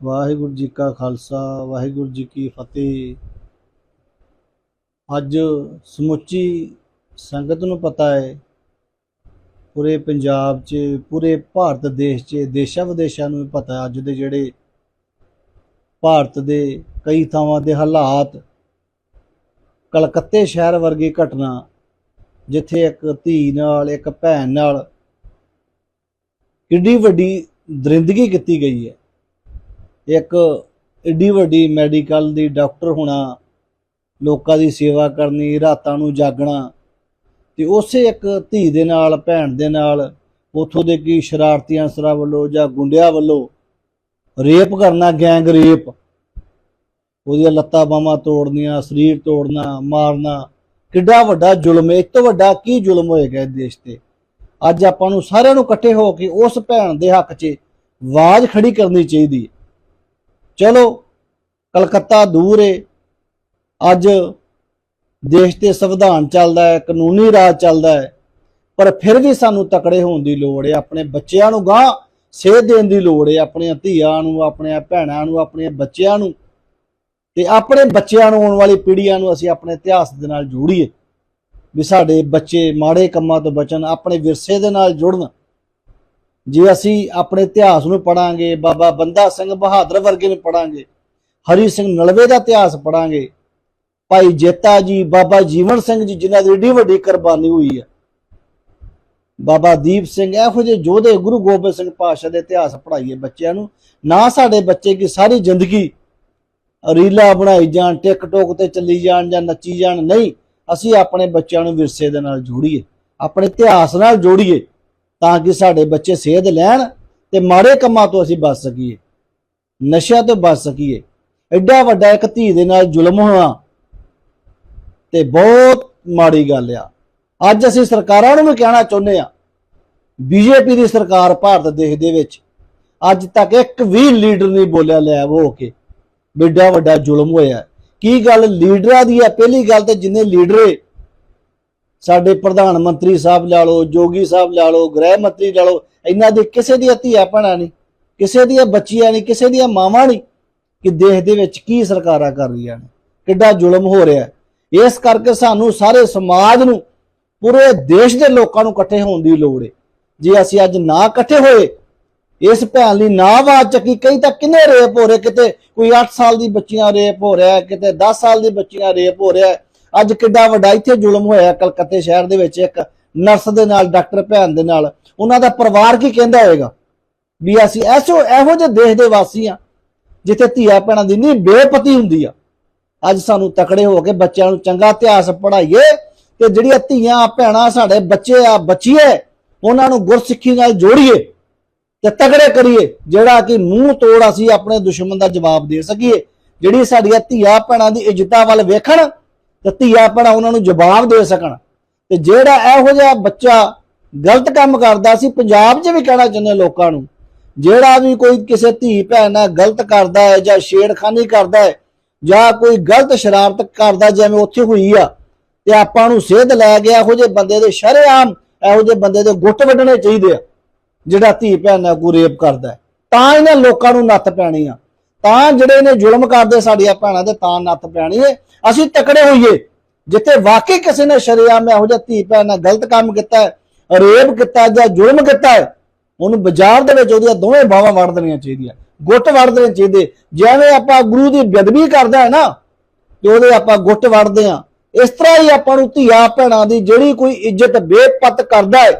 ਵਾਹਿਗੁਰੂ ਜੀ ਕਾ ਖਾਲਸਾ, ਵਾਹਿਗੁਰੂ ਜੀ ਕੀ ਫਤਿਹ। ਅੱਜ ਸਮੁੱਚੀ ਸੰਗਤ ਨੂੰ ਪਤਾ ਹੈ, ਪੂਰੇ ਪੰਜਾਬ 'ਚ, ਪੂਰੇ ਭਾਰਤ ਦੇਸ਼ 'ਚ, ਦੇਸ਼ਾਂ ਵਿਦੇਸ਼ਾਂ ਨੂੰ ਵੀ ਪਤਾ ਅੱਜ ਦੇ ਜਿਹੜੇ ਭਾਰਤ ਦੇ ਕਈ ਥਾਵਾਂ ਦੇ ਹਾਲਾਤ, ਕਲਕੱਤੇ ਸ਼ਹਿਰ ਵਰਗੀ ਘਟਨਾ, ਜਿੱਥੇ ਇੱਕ ਧੀ ਨਾਲ, ਇੱਕ ਭੈਣ ਨਾਲ ਕਿੱਡੀ ਵੱਡੀ ਦਰਿੰਦਗੀ ਕੀਤੀ ਗਈ ਹੈ। ਇੱਕ ਏਡੀ ਵੱਡੀ ਮੈਡੀਕਲ ਦੀ ਡਾਕਟਰ ਹੋਣਾ, ਲੋਕਾਂ ਦੀ ਸੇਵਾ ਕਰਨੀ, ਰਾਤਾਂ ਨੂੰ ਜਾਗਣਾ, ਤੇ ਉਸੇ ਇੱਕ ਧੀ ਦੇ ਨਾਲ, ਭੈਣ ਦੇ ਨਾਲ, ਉਥੋਂ ਦੇ ਕੀ ਸ਼ਰਾਰਤੀ ਅਨਸਰਾਂ ਵੱਲੋਂ ਜਾਂ ਗੁੰਡਿਆਂ ਵੱਲੋਂ ਰੇਪ ਕਰਨਾ, ਗੈਂਗ ਰੇਪ, ਉਹਦੀਆਂ ਲੱਤਾਂ ਬਾਹਾਂ ਤੋੜਨੀਆਂ, ਸਰੀਰ ਤੋੜਨਾ, ਮਾਰਨਾ, ਕਿੱਡਾ ਵੱਡਾ ਜ਼ੁਲਮ ਹੈ ਇਸ ਤੋਂ ਵੱਡਾ ਕੀ ਜ਼ੁਲਮ ਹੋਏਗਾ ਇਸ ਦੇਸ਼ ਤੇ? ਅੱਜ ਆਪਾਂ ਨੂੰ ਸਾਰਿਆਂ ਨੂੰ ਇਕੱਠੇ ਹੋ ਕੇ ਉਸ ਭੈਣ ਦੇ ਹੱਕ 'ਚ ਆਵਾਜ਼ ਖੜੀ ਕਰਨੀ ਚਾਹੀਦੀ ਹੈ। ਚਲੋ, ਕਲਕੱਤਾ ਦੂਰ ਏ। ਅੱਜ ਦੇਸ਼ ਤੇ ਸੰਵਿਧਾਨ ਚੱਲਦਾ ਹੈ, ਕਾਨੂੰਨੀ ਰਾਜ ਚੱਲਦਾ ਹੈ। ਪਰ ਫਿਰ ਵੀ ਸਾਨੂੰ ਤਕੜੇ ਹੋਣ ਦੀ ਲੋੜ ਹੈ ਆਪਣੇ ਬੱਚਿਆਂ ਨੂੰ ਗਾਂ ਸੇਧ ਦੇਣ ਦੀ ਲੋੜ ਹੈ ਆਪਣੀਆਂ ਧੀਆਂ ਨੂੰ, ਆਪਣੀਆਂ ਭੈਣਾਂ ਨੂੰ, ਆਪਣੇ ਬੱਚਿਆਂ ਨੂੰ। ਤੇ ਆਪਣੇ ਬੱਚਿਆਂ ਨੂੰ ਆਉਣ ਵਾਲੀ ਪੀੜ੍ਹੀਆਂ ਨੂੰ ਅਸੀਂ ਆਪਣੇ ਇਤਿਹਾਸ ਦੇ ਨਾਲ ਜੋੜੀਏ। ਵੀ ਸਾਡੇ ਬੱਚੇ ਮਾੜੇ ਕੰਮਾਂ ਤੋਂ ਬਚਣ, ਆਪਣੇ ਵਿਰਸੇ ਦੇ ਨਾਲ ਜੁੜਨ। ਜੇ ਅਸੀਂ ਆਪਣੇ ਇਤਿਹਾਸ ਨੂੰ ਪੜਾਂਗੇ, ਬਾਬਾ ਬੰਦਾ ਸਿੰਘ ਬਹਾਦਰ ਵਰਗੇ ਨੂੰ ਪੜਾਂਗੇ, ਹਰੀ ਸਿੰਘ ਨਲਵੇ ਦਾ ਇਤਿਹਾਸ ਪੜਾਂਗੇ, ਭਾਈ ਜੇਤਾ ਜੀ, ਬਾਬਾ ਜੀਵਨ ਸਿੰਘ ਜੀ, ਜਿਨ੍ਹਾਂ ਦੀ ਏਡੀ ਵੱਡੀ ਕੁਰਬਾਨੀ ਹੋਈ ਹੈ ਬਾਬਾ ਦੀਪ ਸਿੰਘ ਇਹੋ ਜਿਹੇ ਯੋਧੇ ਗੁਰੂ ਗੋਬਿੰਦ ਸਿੰਘ ਪਾਤਸ਼ਾਹ ਦੇ ਇਤਿਹਾਸ ਪੜਾਈਏ ਬੱਚਿਆਂ ਨੂੰ, ਨਾ ਸਾਡੇ ਬੱਚੇ ਕੀ ਸਾਰੀ ਜ਼ਿੰਦਗੀ ਰੀਲਾ ਬਣਾਈ ਜਾਣ, ਟਿਕਟੋਕ ਤੇ ਚੱਲੀ ਜਾਣ ਜਾਂ ਨੱਚੀ ਜਾਣ, ਨਹੀਂ, ਅਸੀਂ ਆਪਣੇ ਬੱਚਿਆਂ ਨੂੰ ਵਿਰਸੇ ਦੇ ਨਾਲ ਜੋੜੀਏ, ਆਪਣੇ ਇਤਿਹਾਸ ਨਾਲ ਜੋੜੀਏ। ਤਾਂ ਕਿ ਸਾਡੇ ਬੱਚੇ ਸੇਧ ਲੈਣ ਤੇ ਮਾੜੇ ਕੰਮਾਂ ਤੋਂ ਅਸੀਂ ਬਚ ਸਕੀਏ, ਨਸ਼ਿਆਂ ਤੋਂ ਬਚ ਸਕੀਏ। ਐਡਾ ਵੱਡਾ ਇੱਕ ਧੀ ਦੇ ਨਾਲ ਜ਼ੁਲਮ ਹੋਣਾ ਤੇ ਬਹੁਤ ਮਾੜੀ ਗੱਲ ਆ। ਅੱਜ ਅਸੀਂ ਸਰਕਾਰਾਂ ਨੂੰ ਵੀ ਕਹਿਣਾ ਚਾਹੁੰਦੇ ਆ, ਬੀਜੇਪੀ ਦੀ ਸਰਕਾਰ ਭਾਰਤ ਦੇਸ਼ ਦੇ ਵਿੱਚ ਅੱਜ ਤੱਕ ਇੱਕ ਵੀ ਲੀਡਰ ਨਹੀਂ ਬੋਲਿਆ ਲੈ ਹੋ ਕੇ ਬਿੱਡਾ ਵੱਡਾ ਜ਼ੁਲਮ ਹੋਇਆ। ਕੀ ਗੱਲ ਲੀਡਰਾਂ ਦੀ ਹੈ ਪਹਿਲੀ ਗੱਲ ਤੇ ਜਿੰਨੇ ਲੀਡਰ ਸਾਡੇ ਪ੍ਰਧਾਨ ਮੰਤਰੀ ਸਾਹਿਬ ਲਾ ਲਓ, ਜੋਗੀ ਸਾਹਿਬ ਲਾ ਲਓ, ਗ੍ਰਹਿ ਮੰਤਰੀ ਲਾ ਲਓ, ਇਹਨਾਂ ਦੀ ਕਿਸੇ ਦੀ ਧੀਆ ਭੈਣਾਂ ਨਹੀਂ, ਕਿਸੇ ਦੀਆਂ ਬੱਚੀਆਂ ਨਹੀਂ, ਕਿਸੇ ਦੀਆਂ ਮਾਵਾਂ ਨਹੀਂ ਕਿ ਦੇਸ਼ ਦੇ ਵਿੱਚ ਕੀ ਸਰਕਾਰਾਂ ਕਰ ਰਹੀਆਂ ਨੇ, ਕਿੱਡਾ ਜ਼ੁਲਮ ਹੋ ਰਿਹਾ ਇਸ ਕਰਕੇ ਸਾਨੂੰ ਸਾਰੇ ਸਮਾਜ ਨੂੰ, ਪੂਰੇ ਦੇਸ਼ ਦੇ ਲੋਕਾਂ ਨੂੰ ਇਕੱਠੇ ਹੋਣ ਦੀ ਲੋੜ ਹੈ। ਜੇ ਅਸੀਂ ਅੱਜ ਨਾ ਇਕੱਠੇ ਹੋਏ, ਇਸ ਭੈਣ ਲਈ ਨਾ ਆਵਾਜ਼ ਚੱਕੀ, ਕਈ ਤਾਂ ਕਿੰਨੇ ਰੇਪ ਹੋ ਰਹੇ, ਕਿਤੇ ਕੋਈ 8 ਸਾਲ ਦੀ ਬੱਚੀਆਂ ਰੇਪ ਹੋ ਰਿਹਾ, ਕਿਤੇ 10 ਸਾਲ ਦੀ ਬੱਚੀਆਂ ਰੇਪ ਹੋ ਰਿਹਾ ਅੱਜ ਕਿੱਡਾ ਵੱਡਾ ਇੱਥੇ ਜ਼ੁਲਮ ਹੋਇਆ ਕਲਕੱਤੇ ਸ਼ਹਿਰ ਦੇ ਵਿੱਚ, ਇੱਕ ਨਰਸ ਦੇ ਨਾਲ, ਡਾਕਟਰ ਭੈਣ ਦੇ ਨਾਲ। ਉਹਨਾਂ ਦਾ ਪਰਿਵਾਰ ਕੀ ਕਹਿੰਦਾ ਹੋਵੇਗਾ ਵੀ ਅਸੀਂ ਐਸੋ, ਇਹੋ ਜਿਹੇ ਦੇਸ਼ ਦੇ ਵਾਸੀ ਆ ਜਿੱਥੇ ਧੀਆ ਭੈਣਾਂ ਦੀ ਨਹੀਂ ਬੇਪਤੀ ਹੁੰਦੀ ਆ। ਅੱਜ ਸਾਨੂੰ ਤਕੜੇ ਹੋ ਕੇ ਬੱਚਿਆਂ ਨੂੰ ਚੰਗਾ ਇਤਿਹਾਸ ਪੜ੍ਹਾਈਏ ਤੇ ਜਿਹੜੀਆਂ ਧੀਆਂ, ਭੈਣਾਂ ਸਾਡੇ ਬੱਚੇ ਆ, ਬੱਚੀਏ, ਉਹਨਾਂ ਨੂੰ ਗੁਰਸਿੱਖੀ ਨਾਲ ਜੋੜੀਏ ਤੇ ਤਗੜੇ ਕਰੀਏ, ਜਿਹੜਾ ਕਿ ਮੂੰਹ ਤੋੜ ਅਸੀਂ ਆਪਣੇ ਦੁਸ਼ਮਣ ਦਾ ਜਵਾਬ ਦੇ ਸਕੀਏ। ਜਿਹੜੀ ਸਾਡੀਆਂ ਧੀਆਂ, ਭੈਣਾਂ ਦੀ ਇੱਜ਼ਤਾਂ ਵੱਲ ਵੇਖਣ ਤੇ ਧੀਆਂ ਭੈਣਾਂ ਉਹਨਾਂ ਨੂੰ ਜਵਾਬ ਦੇ ਸਕਣ। ਤੇ ਜਿਹੜਾ ਇਹੋ ਜਿਹਾ ਬੱਚਾ ਗਲਤ ਕੰਮ ਕਰਦਾ ਸੀ, ਪੰਜਾਬ 'ਚ ਵੀ ਕਹਿਣਾ ਚਾਹੁੰਦੇ ਲੋਕਾਂ ਨੂੰ, ਜਿਹੜਾ ਵੀ ਕੋਈ ਕਿਸੇ ਧੀ ਭੈਣ ਨਾਲ ਗਲਤ ਕਰਦਾ ਹੈ ਜਾਂ ਛੇੜਖਾਨੀ ਕਰਦਾ ਹੈ ਜਾਂ ਕੋਈ ਗਲਤ ਸ਼ਰਾਰਤ ਕਰਦਾ ਜਿਵੇਂ ਉੱਥੇ ਹੋਈ ਆ, ਤੇ ਆਪਾਂ ਨੂੰ ਸੇਧ ਲੈ ਗਿਆ ਇਹੋ ਜਿਹੇ ਬੰਦੇ ਦੇ ਸ਼ਰੇਆਮ ਇਹੋ ਜਿਹੇ ਬੰਦੇ ਦੇ ਗੁੱਟ ਵੱਢਣੇ ਚਾਹੀਦੇ ਆ, ਜਿਹੜਾ ਧੀ ਭੈਣ ਨਾਲ ਕੋਈ ਰੇਪ ਕਰਦਾ ਤਾਂ ਇਹਨਾਂ ਲੋਕਾਂ ਨੂੰ ਨੱਥ ਪੈਣੀ ਆ। ਤਾਂ ਜਿਹੜੇ ਨੇ ਜ਼ੁਲਮ ਕਰਦੇ ਸਾਡੀਆਂ ਭੈਣਾਂ ਦੇ ਤਾਂ ਨੱਥ ਪੈਣੀ ਏ। ਅਸੀਂ ਤਕੜੇ ਹੋਈਏ। ਜਿੱਥੇ ਵਾਕਈ ਕਿਸੇ ਨੇ ਸ਼ਰੇਆਮ ਇਹੋ ਜਿਹਾ ਧੀ ਭੈਣ ਨਾਲ ਗਲਤ ਕੰਮ ਕੀਤਾ ਰੇਪ ਕੀਤਾ ਜਾਂ ਜ਼ੁਲਮ ਕੀਤਾ ਹੈ, ਉਹਨੂੰ ਬਾਜ਼ਾਰ ਦੇ ਵਿੱਚ ਉਹਦੀਆਂ ਦੋਵੇਂ ਬਾਹਾਂ ਵੜ ਦੇਣੀਆਂ ਚਾਹੀਦੀਆਂ। ਗੁੱਟ ਵੜ ਦੇਣੇ ਚਾਹੀਦੇ। ਜਿਵੇਂ ਆਪਾਂ ਗੁਰੂ ਦੀ ਬੇਅਦਬੀ ਕਰਦਾ ਹੈ ਨਾ, ਤੇ ਉਹਦੇ ਆਪਾਂ ਗੁੱਟ ਵੜਦੇ ਆ ਇਸ ਤਰ੍ਹਾਂ ਹੀ ਆਪਾਂ ਨੂੰ ਧੀਆ ਭੈਣਾਂ ਦੀ ਜਿਹੜੀ ਕੋਈ ਇੱਜ਼ਤ ਬੇਪਤ ਕਰਦਾ ਹੈ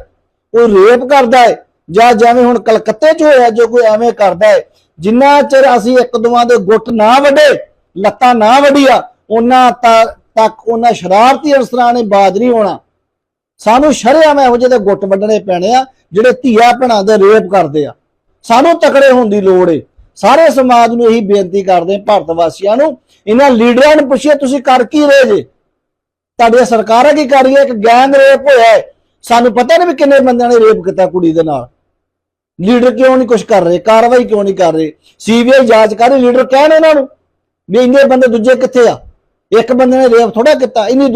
ਕੋਈ ਰੇਪ ਕਰਦਾ ਹੈ, ਜਾਂ ਜਿਵੇਂ ਹੁਣ ਕਲਕੱਤੇ 'ਚ ਹੋਇਆ, ਜੋ ਕੋਈ ਐਵੇਂ ਕਰਦਾ ਹੈ ਜਿੰਨਾ ਚਿਰ ਅਸੀਂ ਇੱਕ ਦੁਆਂ ਦੇ ਗੁੱਟ ਨਾ ਵੱਡੇ ਲੱਤਾਂ ਨਾ ਵੱਡੀਆਂ ਉਹਨਾਂ ਤ- ਤੱਕ ਉਹਨਾਂ ਸ਼ਰਾਰਤੀ ਅਨਸਰਾਂ ਨੇ ਬਾਜ ਨਹੀਂ ਹੋਣਾ। ਸਾਨੂੰ ਸ਼ਰੇਆਮ ਇਹੋ ਜਿਹੇ ਦੇ ਗੁੱਟ ਵੱਢਣੇ ਪੈਣੇ ਆ, ਜਿਹੜੇ ਧੀਆ ਭੈਣਾਂ ਦੇ ਰੇਪ ਕਰਦੇ ਆ। ਸਾਨੂੰ ਤਕੜੇ ਹੋਣ ਦੀ ਲੋੜ ਏ। ਸਾਰੇ ਸਮਾਜ ਨੂੰ ਇਹੀ ਬੇਨਤੀ ਕਰਦੇ ਭਾਰਤ ਵਾਸੀਆਂ ਨੂੰ, ਇਹਨਾਂ ਲੀਡਰਾਂ ਨੂੰ ਪੁੱਛਿਆ ਤੁਸੀਂ ਕਰ ਕੀ ਰਹੇ ਜੇ? ਤੁਹਾਡੀਆਂ ਸਰਕਾਰਾਂ ਕੀ ਕਰ ਰਹੀਆਂ? ਇੱਕ ਗੈਂਗ ਰੇਪ ਹੋਇਆ ਹੈ ਸਾਨੂੰ ਪਤਾ ਨਹੀਂ ਵੀ ਕਿੰਨੇ ਬੰਦਿਆਂ ਨੇ ਰੇਪ ਕੀਤਾ ਕੁੜੀ ਦੇ ਨਾਲ। ਲੀਡਰ ਕਿਉਂ ਨਹੀਂ ਕੁਝ ਕਰ ਰਹੇ? ਕਾਰਵਾਈ ਕਿਉਂ ਨਹੀਂ ਕਰ ਰਹੇ? ਸੀਬੀਆਈ ਜਾਂਚ ਕਰ ਰਹੀ, ਲੀਡਰ ਕਹਿਣ ਇਹਨਾਂ ਨੂੰ ਵੀ ਇੰਨੇ ਬੰਦੇ ਦੂਜੇ ਕਿੱਥੇ ਆ? ਇੱਕ ਬੰਦੇ ਨੇ ਰੇਪ ਥੋੜਾ ਕੀਤਾ, ਇੰਨੀ